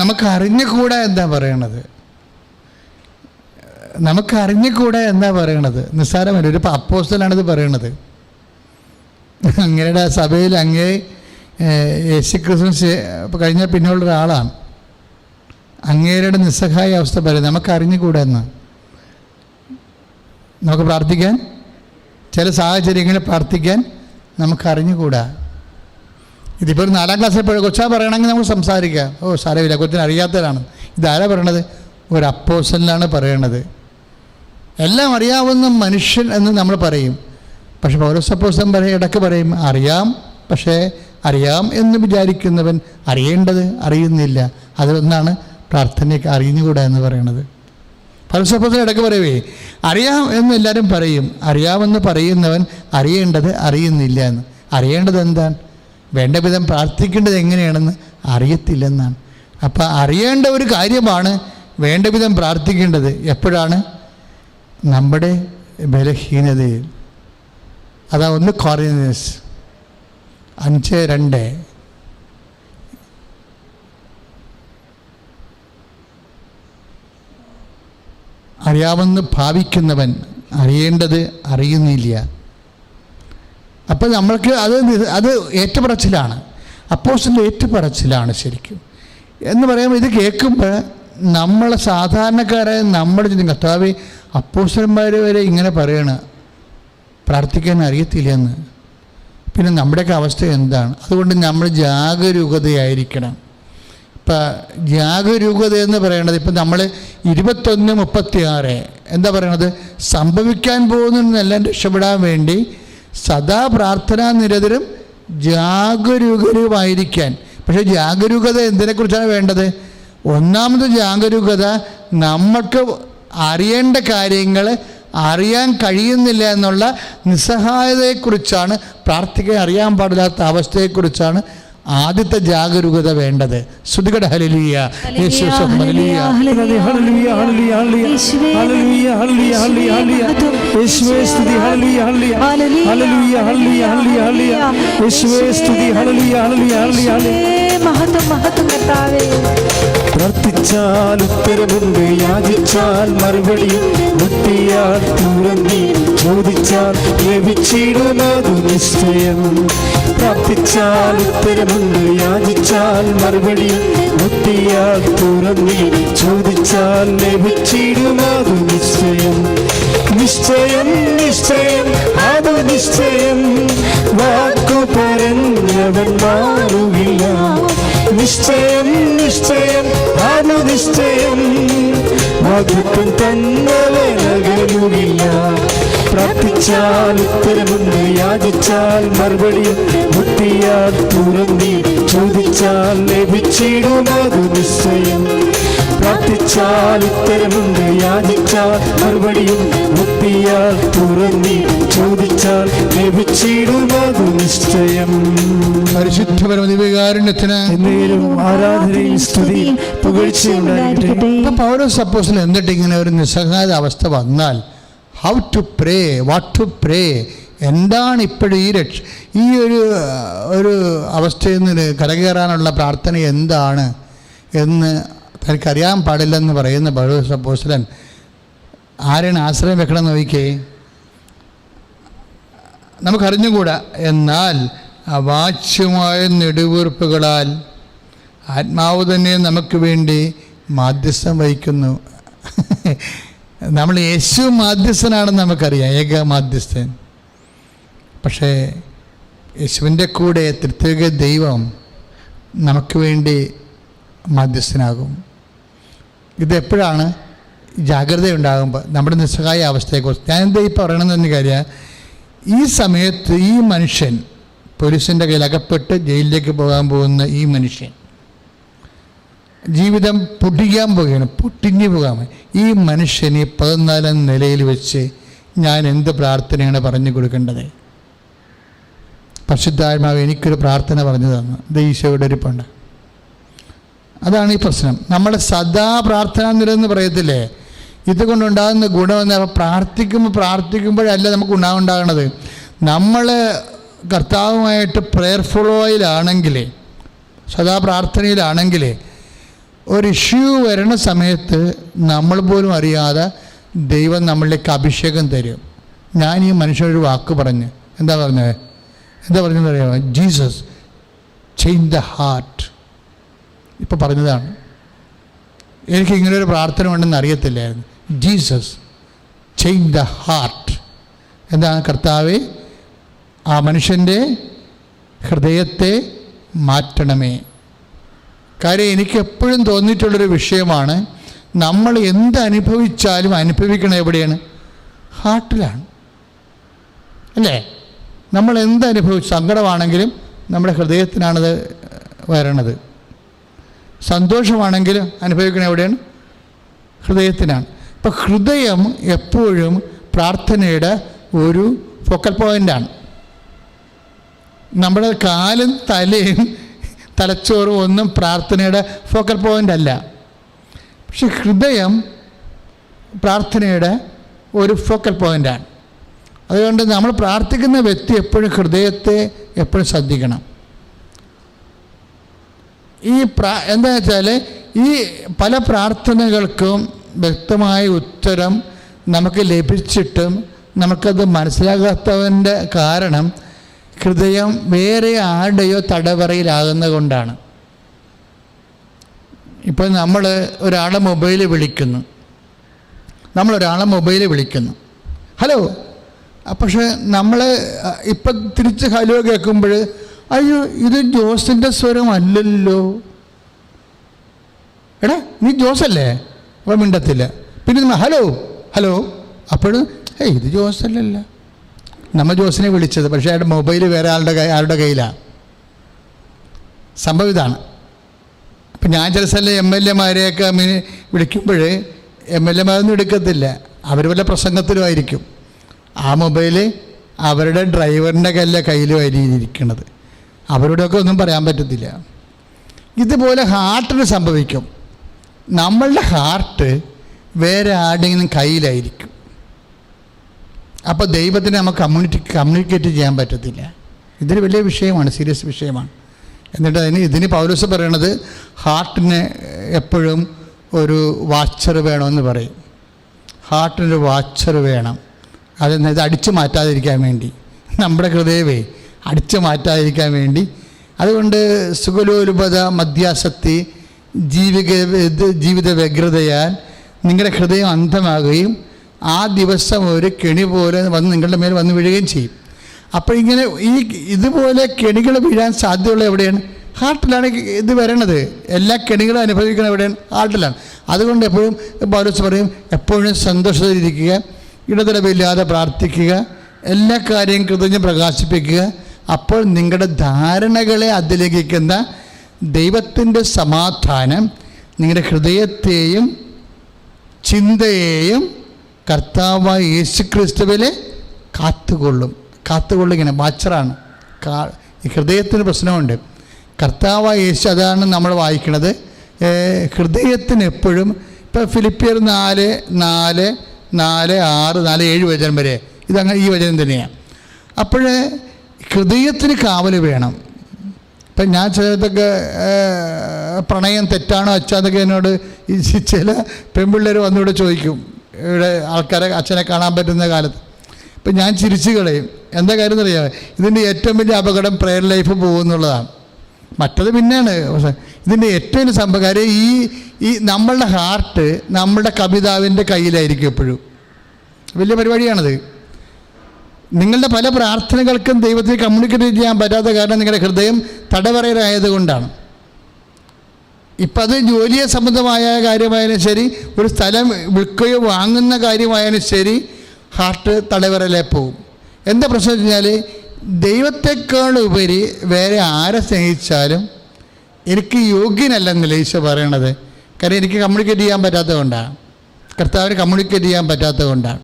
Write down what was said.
നമുക്ക് അറിഞ്ഞുകൂടാ എന്താ പറയണത്. നമുക്ക് അറിഞ്ഞുകൂടാ എന്താ പറയണത്. നിസ്സാരമല്ല ഒരു അപ്പോസ്റ്റലാണിത് പറയണത്. അങ്ങയുടെ സഭയിൽ അങ്ങേ യേശു ക്രിസ്തു കഴിഞ്ഞ പിന്നെയുള്ള ഒരാളാണ് അങ്ങേരുടെ നിസ്സഹായ അവസ്ഥ പറയും നമുക്ക് അറിഞ്ഞുകൂടാ എന്ന്. നമുക്ക് പ്രാർത്ഥിക്കാൻ ചില സാഹചര്യങ്ങളിൽ പ്രാർത്ഥിക്കാൻ നമുക്ക് അറിഞ്ഞുകൂടാ ഇതിപ്പോൾ ഒരു നാലാം ക്ലാസ്സിൽ പോയ കൊച്ചാ പറയണമെങ്കിൽ നമുക്ക് സംസാരിക്കാം. ഓ സാരമില്ല കൊച്ചിന് അറിയാത്തതാണ് ഇതാരാ പറയണത്? ഒരു അപ്പോസലിനാണ് പറയണത്. എല്ലാം അറിയാവുന്ന മനുഷ്യൻ എന്ന് നമ്മൾ പറയും. പക്ഷെ പൗരസപ്പോസം പറയും ഇടയ്ക്ക് പറയും അറിയാം പക്ഷേ അറിയാം എന്ന് വിചാരിക്കുന്നവൻ അറിയേണ്ടത് അറിയുന്നില്ല. അതൊന്നാണ് പ്രാർത്ഥനയ്ക്ക് അറിഞ്ഞുകൂടാ എന്ന് പറയണത്. പൗരസപ്പോസം ഇടയ്ക്ക് പറയുവേ അറിയാം എന്ന് എല്ലാവരും പറയും. അറിയാമെന്ന് പറയുന്നവൻ അറിയേണ്ടത് അറിയുന്നില്ല എന്ന്. അറിയേണ്ടത് എന്താണ്? വേണ്ട വിധം പ്രാർത്ഥിക്കേണ്ടത് എങ്ങനെയാണെന്ന് അറിയത്തില്ലെന്നാണ്. അപ്പം അറിയേണ്ട ഒരു കാര്യമാണ് വേണ്ട വിധം പ്രാർത്ഥിക്കേണ്ടത്. എപ്പോഴാണ്? നമ്മുടെ ബലഹീനതയിൽ. അതാ ഒന്ന് കോറിയസ് അഞ്ച് രണ്ട്. അറിയാമെന്ന് ഭാവിക്കുന്നവൻ അറിയേണ്ടത് അറിയുന്നില്ല. അപ്പോൾ നമ്മൾക്ക് അത് അത് ഏറ്റുപറച്ചിലാണ്. അപ്പോസിന്റെ ഏറ്റുപറച്ചിലാണ് ശരിക്കും. എന്ന് പറയുമ്പോൾ ഇത് കേൾക്കുമ്പോൾ നമ്മളെ സാധാരണക്കാരെ നമ്മുടെ ചിന്തി കർത്താവ് അപ്പോസ്റ്റന്മാർ വരെ ഇങ്ങനെ പറയണ. പ്രാർത്ഥിക്കാൻ അറിയത്തില്ലെന്ന്. പിന്നെ നമ്മുടെയൊക്കെ അവസ്ഥ എന്താണ്? അതുകൊണ്ട് നമ്മൾ ജാഗരൂകതയായിരിക്കണം. ഇപ്പം ജാഗരൂകത എന്ന് പറയണത് ഇപ്പം നമ്മൾ ഇരുപത്തൊന്ന് മുപ്പത്തിയാറ് എന്താ പറയണത്? സംഭവിക്കാൻ പോകുന്നതെല്ലാം രക്ഷപ്പെടാൻ വേണ്ടി സദാ പ്രാർത്ഥനാ നിരതരും ജാഗരൂകരുമായിരിക്കാൻ. പക്ഷേ ജാഗരൂകത എന്തിനെക്കുറിച്ചാണ് വേണ്ടത്? ഒന്നാമത് ജാഗരൂകത നമുക്ക് അറിയേണ്ട കാര്യങ്ങൾ അറിയാൻ കഴിയുന്നില്ല എന്നുള്ള നിസ്സഹായതയെക്കുറിച്ചാണ് പ്രാർത്ഥിക്കാൻ അറിയാൻ പാടില്ലാത്ത അവസ്ഥയെക്കുറിച്ചാണ് ആദ്യത്തെ ജാഗരൂകത വേണ്ടത്. ശ്രുതികട ഹലിയ. മഹത്വം മഹത്വം കർത്താവേ. പ്രാർത്ഥിച്ചാൽ ഉത്തരവുണ്ട് യാചിച്ചാൽ മറുപടിയും മുട്ടിയാൽ തുറന്നി ചോദിച്ചാൽ ലഭിച്ചിടുന്നതു നിശ്ചയം. പ്രാർത്ഥിച്ചാൽ ഉത്തരവുണ്ട് യാചിച്ചാൽ മറുപടിയും മുട്ടിയാൽ തുറന്നി ചോദിച്ചാൽ ലഭിച്ചിടുന്നതു നിശ്ചയം. നിശ്ചയം നിശ്ചയം അത് നിശ്ചയം. വാക്കു പറഞ്ഞവൻ മാറുകില്ല നിശ്ചയം നിശ്ചയം അനുനിശ്ചയം നിശ്ചയം. തന്നെ തന്നവനകലുമില്ല പ്രാർത്ഥിച്ചാൽ ഉത്തരമുണ്ട് യാചിച്ചാൽ മറുപടി മുട്ടിയാൽ തുറന്നി ചോദിച്ചാൽ ലഭിച്ചിടുന്നത് നിശ്ചയം. പ്രാർത്ഥിച്ചാൽ ഉത്തരമുണ്ട് യാചിച്ചാൽ മറുപടിയും മുട്ടിയാൽ തുറന്നി ചോദിച്ചാൽ ലഭിച്ചിടുന്നത് നിശ്ചയം. പരിശുദ്ധ പരമദിവികാരുണ്യത്തിന് എന്നേരും ആരാധനയും സ്തുതിയും പുകഴ്ചയുണ്ടായിരിക്കട്ടെ ഇപ്പം പൗരോ സപ്പോസിൽ എന്നിട്ട് ഇങ്ങനെ ഒരു നിസ്സഹായ അവസ്ഥ വന്നാൽ how to pray what to pray എന്താണ് ഇപ്പോഴും ഈ രക്ഷ ഈ ഒരു ഒരു അവസ്ഥയിൽ നിന്ന് കരകയറാനുള്ള പ്രാർത്ഥന എന്താണ് എന്ന് തനിക്കറിയാൻ പാടില്ലെന്ന് പറയുന്ന പൗരോ പോസ്റ്റലൻ ആരാണ് ആശ്രയം വെക്കണം നോക്കിക്കേ നമുക്കറിഞ്ഞുകൂടാ. എന്നാൽ അവാച്യമായ നെടുവീർപ്പുകളാൽ ആത്മാവ് തന്നെ നമുക്ക് വേണ്ടി മാധ്യസ്ഥം വഹിക്കുന്നു. നമ്മൾ യേശു മാധ്യസ്ഥനാണെന്ന് നമുക്കറിയാം ഏക മാധ്യസ്ഥൻ. പക്ഷേ യേശുവിന്റെ കൂടെ തൃത്യേക ദൈവം നമുക്ക് വേണ്ടി മാധ്യസ്ഥനാകും. ഇതെപ്പോഴാണ് ജാഗ്രത ഉണ്ടാകുമ്പോൾ നമ്മുടെ നിസ്സഹായ അവസ്ഥയെക്കുറിച്ച്. ഞാനെന്താ ഈ പറയണമെന്ന് കാര്യം ഈ സമയത്ത് ഈ മനുഷ്യൻ പോലീസിന്റെ കയ്യിൽ അകപ്പെട്ട് ജയിലിലേക്ക് പോകാൻ പോകുന്ന ഈ മനുഷ്യൻ ജീവിതം പൊട്ടിക്കാൻ പോവുകയാണ്. പൊട്ടിഞ്ഞു പോകാൻ ഈ മനുഷ്യനെ പതിനാലാം നിലയിൽ വെച്ച് ഞാൻ എന്ത് പ്രാർത്ഥനയാണ് പറഞ്ഞു കൊടുക്കേണ്ടത്? പരിശുദ്ധാത്മാവ് എനിക്കൊരു പ്രാർത്ഥന പറഞ്ഞു തന്നു. ഇത് ഈശോയുടെ ഇരിപ്പുണ്ട്. അതാണ് ഈ പ്രശ്നം. നമ്മൾ സദാ പ്രാർത്ഥന നിരന്ന് പറയത്തില്ലേ? ഇതുകൊണ്ടുണ്ടാകുന്ന ഗുണമെന്ന് പ്രാർത്ഥിക്കുമ്പോൾ പ്രാർത്ഥിക്കുമ്പോഴല്ല നമുക്ക് ഉണ്ടാകുന്നത് നമ്മൾ കർത്താവുമായിട്ട് പ്രെയർഫുള്ളോയിലാണെങ്കിൽ സദാ പ്രാർത്ഥനയിലാണെങ്കിൽ ഒരു ഇഷ്യൂ വരുന്ന സമയത്ത് നമ്മൾ പോലും അറിയാതെ ദൈവം നമ്മളിലേക്ക് അഭിഷേകം തരും. ഞാൻ ഈ മനുഷ്യനൊരു വാക്ക് പറഞ്ഞ്. എന്താ പറഞ്ഞത് എന്താ പറഞ്ഞത് അറിയാമോ? ജീസസ് ചേഞ്ച് ദ ഹാർട്ട് ഇപ്പോൾ പറഞ്ഞതാണ്. എനിക്ക് ഇങ്ങനെ ഒരു പ്രാർത്ഥന ഉണ്ടെന്ന് അറിയത്തില്ലായിരുന്നു. ജീസസ് ചേഞ്ച് ദ ഹാർട്ട് എന്താണ് കർത്താവെ? ആ മനുഷ്യന്റെ ഹൃദയത്തെ മാറ്റണമേ. കാര്യം എനിക്ക് എപ്പോഴും തോന്നിയിട്ടുള്ളൊരു വിഷയമാണ് നമ്മൾ എന്ത് അനുഭവിച്ചാലും അനുഭവിക്കണം എവിടെയാണ്? ഹാർട്ടിലാണ്. അല്ലേ? നമ്മൾ എന്ത് അനുഭവിച്ചു സങ്കടമാണെങ്കിലും നമ്മുടെ ഹൃദയത്തിനാണത് വരണത്. സന്തോഷമാണെങ്കിലും അനുഭവിക്കണം എവിടെയാണ്? ഹൃദയത്തിനാണ്. ഇപ്പം ഹൃദയം എപ്പോഴും പ്രാർത്ഥനയുടെ ഒരു ഫോക്കൽ പോയിന്റാണ് നമ്മുടെ കാലും തലയും തലച്ചോറും ഒന്നും പ്രാർത്ഥനയുടെ ഫോക്കൽ പോയിന്റ് അല്ല. പക്ഷെ ഹൃദയം പ്രാർത്ഥനയുടെ ഒരു ഫോക്കൽ പോയിന്റാണ് അതുകൊണ്ട് നമ്മൾ പ്രാർത്ഥിക്കുന്ന വ്യക്തി എപ്പോഴും ഹൃദയത്തെ എപ്പോഴും ശ്രദ്ധിക്കണം. ഈ പ്രാ എന്താ വെച്ചാൽ ഈ പല പ്രാർത്ഥനകൾക്കും വ്യക്തമായ ഉത്തരം നമുക്ക് ലഭിച്ചിട്ടും നമുക്കത് മനസ്സിലാകാത്തതിന്റെ കാരണം ഹൃദയം വേറെ ആരുടെയോ തടവറയിലാകുന്നത് കൊണ്ടാണ്. ഇപ്പോൾ നമ്മൾ ഒരാളെ മൊബൈൽ വിളിക്കുന്നു. നമ്മൾ ഒരാളെ മൊബൈൽ വിളിക്കുന്നു. ഹലോ പക്ഷെ നമ്മൾ ഇപ്പം തിരിച്ച് ഹലോ കേൾക്കുമ്പോൾ അയ്യോ ഇത് ജോസിന്റെ സ്വരം അല്ലല്ലോ. എടാ നീ ജോസല്ലേ? അപ്പോൾ മിണ്ടത്തില്ല. പിന്നെ ഹലോ ഹലോ അപ്പോഴും ഏയ് ഇത് ജോസല്ലല്ല. നമ്മ ജോസിനെ വിളിച്ചത് പക്ഷേ അയാളുടെ മൊബൈൽ വേറെ ആളുടെ കൈ ആളുടെ കയ്യിലാണ് സംഭവം ഇതാണ്. അപ്പം ഞാൻ ചില സ്ഥലം എം എൽ എമാരെയൊക്കെ വിളിക്കുമ്പോൾ എം എൽ എമാരൊന്നും എടുക്കത്തില്ല. അവർ വല്ല പ്രസംഗത്തിലുമായിരിക്കും ആ മൊബൈൽ അവരുടെ ഡ്രൈവറിന്റെ കല്ല കയ്യിലുമായിരിക്കും ഇരിക്കുന്നത് അവരോടൊക്കെ ഒന്നും പറയാൻ പറ്റത്തില്ല. ഇതുപോലെ ഹാർട്ടിന് സംഭവിക്കും. നമ്മളുടെ ഹാർട്ട് വേറെ ആരുടെയും കയ്യിലായിരിക്കും. അപ്പോൾ ദൈവത്തിന് നമുക്ക് കമ്മ്യൂണിറ്റി കമ്മ്യൂണിക്കേറ്റ് ചെയ്യാൻ പറ്റത്തില്ല. ഇതൊരു വലിയ വിഷയമാണ് സീരിയസ് വിഷയമാണ്. എന്നിട്ട് അതിന് ഇതിന് പൗലോസ് പറയണത് ഹാർട്ടിന് എപ്പോഴും ഒരു വാച്ചർ വേണമെന്ന് പറയും. ഹാർട്ടിനൊരു വാച്ചർ വേണം. അത് ഇത് അടിച്ചു മാറ്റാതിരിക്കാൻ വേണ്ടി. നമ്മുടെ ഹൃദയമേ അടിച്ചു മാറ്റാതിരിക്കാൻ വേണ്ടി. അതുകൊണ്ട് സുഖലോലുപത മദ്യാസക്തി ജീവിക ജീവിത വ്യഗ്രതയാൽ നിങ്ങളുടെ ഹൃദയം അന്ധമാകുകയും ആ ദിവസം ഒരു കെണി പോലെ വന്ന് നിങ്ങളുടെ മേൽ വന്ന് വീഴുകയും ചെയ്യും. അപ്പോൾ ഇങ്ങനെ ഈ ഇതുപോലെ കെണികൾ വീഴാൻ സാധ്യതയുള്ള എവിടെയാണ്? ഹാർട്ടിലാണ് ഇത് വരണത്. എല്ലാ കെണികളും അനുഭവിക്കുന്നത് എവിടെയാണ്? ഹാർട്ടിലാണ്. അതുകൊണ്ട് എപ്പോഴും പൗരസ് പറയും എപ്പോഴും സന്തോഷത്തിലിരിക്കുക ഇടതടവില്ലാതെ പ്രാർത്ഥിക്കുക എല്ലാ കാര്യവും കൃതജ്ഞം പ്രകാശിപ്പിക്കുക. അപ്പോൾ നിങ്ങളുടെ ധാരണകളെ അതിലേക്കുന്ന ദൈവത്തിന്റെ സമാധാനം നിങ്ങളുടെ ഹൃദയത്തെയും ചിന്തയെയും കർത്താവായ യേശു ക്രിസ്തുവിലെ കാത്തുകൊള്ളും. കാത്തുകൊള്ളും ഇങ്ങനെ വാച്ചറാണ് കാ ഹൃദയത്തിന് പ്രശ്നമുണ്ട്. കർത്താവായ യേശു അതാണ് നമ്മൾ വായിക്കുന്നത്. ഹൃദയത്തിന് എപ്പോഴും ഇപ്പോൾ ഫിലിപ്പിയർ നാല് നാല് നാല് ആറ് നാല് ഏഴ് വചനം വരെ. ഇതങ്ങനെ ഈ വചനം തന്നെയാണ് അപ്പോൾ ഹൃദയത്തിന് കാവൽ വേണം. ഇപ്പം ഞാൻ ചിലതൊക്കെ പ്രണയം തെറ്റാണോ അച്ഛാന്നൊക്കെ എന്നോട് ഈ ചില പെൺപിള്ളേർ വന്നിവിടെ ചോദിക്കും. ഇവിടെ ആൾക്കാരെ അച്ഛനെ കാണാൻ പറ്റുന്ന കാലത്ത്. ഇപ്പം ഞാൻ ചിരിച്ചു കളയും. എന്താ കാര്യം എന്നറിയാമോ ഇതിന്റെ ഏറ്റവും വലിയ അപകടം പ്രെയർ ലൈഫ് പോകുന്നുള്ളതാണ് മറ്റത് പിന്നെയാണ്. പക്ഷേ ഇതിന്റെ ഏറ്റവും വലിയ സംഭവം ഈ ഈ നമ്മളുടെ ഹാർട്ട് നമ്മളുടെ കവിതാവിന്റെ കയ്യിലായിരിക്കും എപ്പോഴും. വലിയ പരിപാടിയാണത്. നിങ്ങളുടെ പല പ്രാർത്ഥനകൾക്കും ദൈവത്തിന് കമ്മ്യൂണിക്കേറ്റ് ചെയ്യാൻ പറ്റാത്ത കാരണം നിങ്ങളുടെ ഹൃദയം തടവറയിലായത് കൊണ്ടാണ്. ഇപ്പം അത് ജോലിയെ സംബന്ധമായ കാര്യമായാലും ശരി ഒരു സ്ഥലം വിൽക്കുകയോ വാങ്ങുന്ന കാര്യമായാലും ശരി ഹാർട്ട് തടവറയിലേ പോവും. എന്താ പ്രശ്നം വെച്ച് കഴിഞ്ഞാൽ ദൈവത്തെക്കാൾ ഉപരി വേറെ ആരെ സ്നേഹിച്ചാലും എനിക്ക് യോഗ്യനല്ലെന്നല്ല ഈശോ പറയണത്. കാരണം എനിക്ക് കമ്മ്യൂണിക്കേറ്റ് ചെയ്യാൻ പറ്റാത്തത് കൊണ്ടാണ് കർത്താവിന് കമ്മ്യൂണിക്കേറ്റ് ചെയ്യാൻ പറ്റാത്തത് കൊണ്ടാണ്